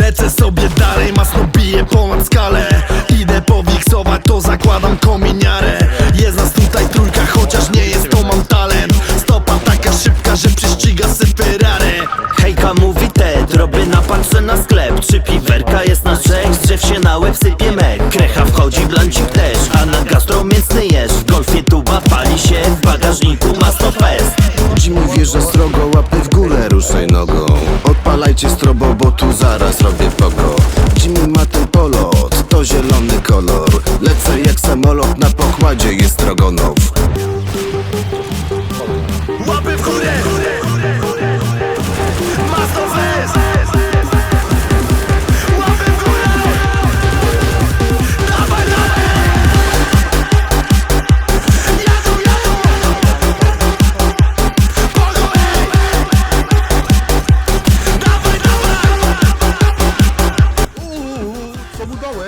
Lecę sobie dalej, masno bije ponad skalę. Idę powiksować, to zakładam kominiarę. Jest nas tutaj trójka, chociaż nie jest to mam talent. Stopa taka szybka, że prześciga se Ferrari Hejka mówi Ted, robię napatrzę na sklep. Trzy piwerka jest na trzech, z drzew się na łeb sypie mek. Krecha wchodzi, blancik też, a na gastro mięsny jesz. W golfie tuba pali się, w bagażniku masno fest Jimmy wjeżdża strogo, łapy w górę, ruszaj nogą Odpalajcie strobo, bo tu zaraz robię pogo. Jimmy ma ten polot, to zielony kolor. Lecę jak samolot, na pokładzie jest Rogonow pogo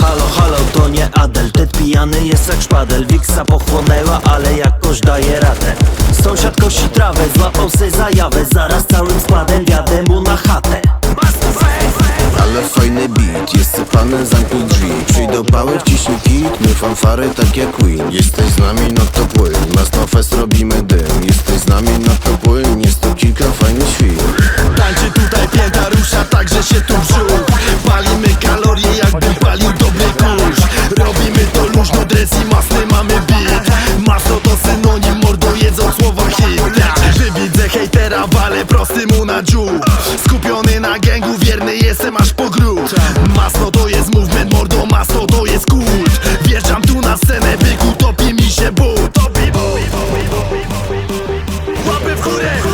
Halo, halo, to nie Adel Ted pijany jest jak szpadel. Wiksa pochłonęła, ale jakoś daje radę. Sąsiad kosi trawę, złapał se zajawę. Zaraz całym składem wjadę mu na chatę. Ale fajny beat, sypany zamknij drzwi. Przyjdą pały, wciśnij kit, my fanfary tak jak Queen. Jesteś z nami, no to płyn, Masno Fest robimy dym. Jesteś Ja walę prosty mu na dziób Skupiony na gęgu, wierny jestem aż po gród Masno to jest movement, mordo masno to jest kult Wjeżdżam tu na scenę, byku topi mi się but Łapy w górę!